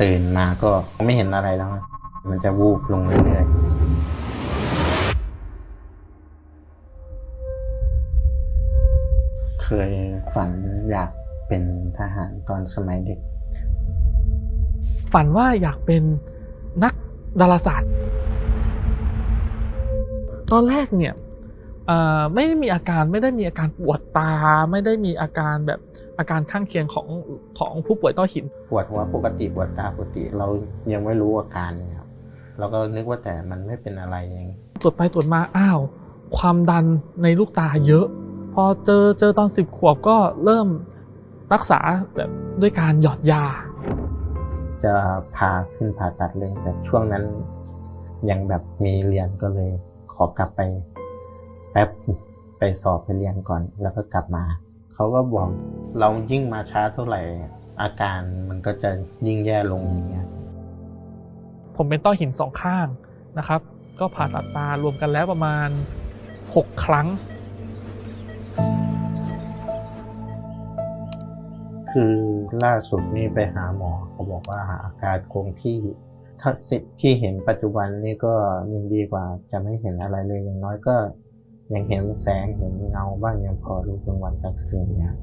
ตื่นมาก็ไม่เห็นอะไรแล้วมันจะวูบลงเรื่อยๆ เคยฝันอยากเป็นทหารตอนสมัยเด็ก ฝันว่าอยากเป็นนักดาราศาสตร์ ตอนแรกเนี่ย ไม่ได้มีอาการไม่ได้มีอาการปวดตา ไม่ได้มีอาการแบบอาการข้างเคียงของของผู้ป่วยต้อหิน ปวดหัวปกติปวดตาปกติเรายังไม่รู้อาการเลยครับเราก็นึกว่าแต่มันไม่เป็นอะไรเองตรวจไปตรวจมาอ้าว ความดันในลูกตาเยอะ พอเจอเจอตอนสิบขวบก็เริ่มรักษาแบบด้วยการหยอดยา จะพาขึ้นผ่าตัดเลยแต่ช่วงนั้นยังแบบมีเรียนก็เลยขอกลับไปแป๊บไปสอบไปเรียนก่อน แล้วก็กลับมา เขาก็บอกเรายิ่งมาช้าเท่าไหร่ อาการมันก็จะยิ่งแย่ลงอย่างเงี้ยผมเป็นต้อหินสองข้างนะครับ ก็ผ่าตัดตารวมกันแล้วประมาณ 6 ครั้ง คือล่าสุดนี่ไปหาหมอเขาบอกว่าอาการคงที่ถ้าสิที่เห็นปัจจุบันนี่ก็ยังดีกว่าจะไม่เห็นอะไรเลยอย่างน้อยก็ ยังเห็นแสงเห็นเงาบ้างยังพอรู้กลางวันกลางคืนเนี่ย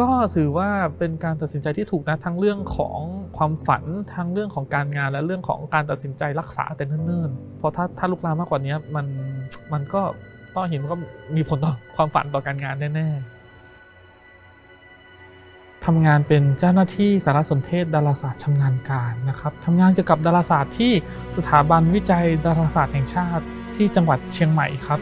ก็ถือว่าเป็นการตัดสินใจที่ถูกนะทั้งเรื่องของความฝันทั้งเรื่องของการงานและเรื่องของการตัดสินใจรักษาแต่เนิ่นๆเพราะถ้าถ้าลุกลามมากกว่านี้มันมันก็ต้อหินมันก็มีผลต่อความฝันต่อการงานแน่ๆทำงานเป็นเจ้าหน้าที่สารสนเทศดาราศาสตร์ชำนาญการนะครับทำงานเกี่ยวกับดาราศาสตร์ที่สถาบันวิจัยดาราศาสตร์แห่งชาติ ที่จังหวัดเชียงใหม่ครับ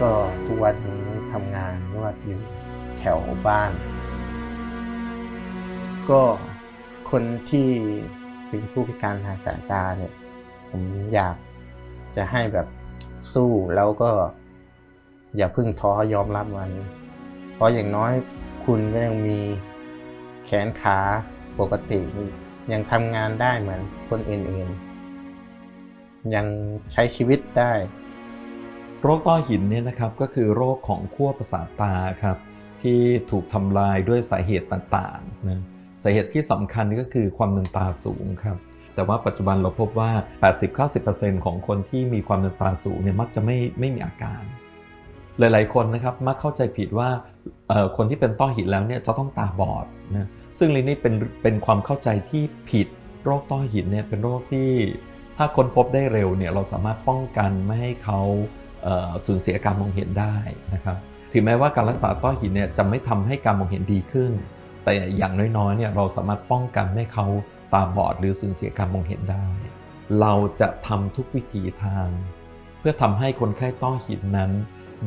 ก็ทุกวันนี้ทำงานนวดอยู่แถวบ้าน ก็คนที่เป็นผู้พิการทางสายตาเนี่ยผมอยากจะให้แบบสู้แล้วก็อย่าพิ่งท้อยอมรับมัน เพราะอย่างน้อยคุณก็ยังมีแขนขาปกติ ยังทำงานได้เหมือนคนอื่นๆ ยังใช้ชีวิตได้ โรคต้อหินเนี่ยนะครับก็คือโรคของขั้วประสาทตาครับที่ถูกทำลายด้วยสาเหตุต่างๆนะสาเหตุที่สำคัญก็คือความดันตาสูงครับแต่ว่าปัจจุบันเราพบว่า 80-90%ของคนที่มีความดันตาสูงเนี่ยมักจะไม่ไม่มีอาการ หลายๆคนนะครับมักเข้าใจผิดว่า คนที่เป็นต้อหินแล้วเนี่ยจะต้องตาบอดนะซึ่งเรื่องนี้เป็นเป็นความเข้าใจที่ผิดโรคต้อหินเนี่ยเป็นโรคที่ถ้าค้นพบได้เร็วเนี่ยเราสามารถป้องกันไม่ให้เขาเสูญเสียการมองเห็นได้นะครับถึงแม้ว่าการรักษาต้อหินเนี่ยจะไม่ทำให้การมองเห็นดีขึ้น แต่อย่างน้อยๆเนี่ยเราสามารถป้องกันไม่ให้เขาตาบอดหรือสูญเสียการมองเห็นได้ เราจะทำทุกวิถีทาง เพื่อทำให้คนไข้ต้อหินนั้น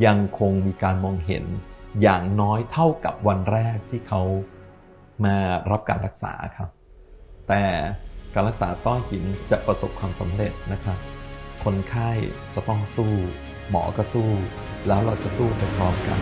ยังคงมีการมองเห็น อย่างน้อยเท่ากับวันแรกที่เขามารับการรักษาครับ แต่การรักษาต้อหินจะประสบความสำเร็จนะครับ คนไข้จะต้องสู้ หมอก็สู้ แล้วเราจะสู้ไปพร้อมกัน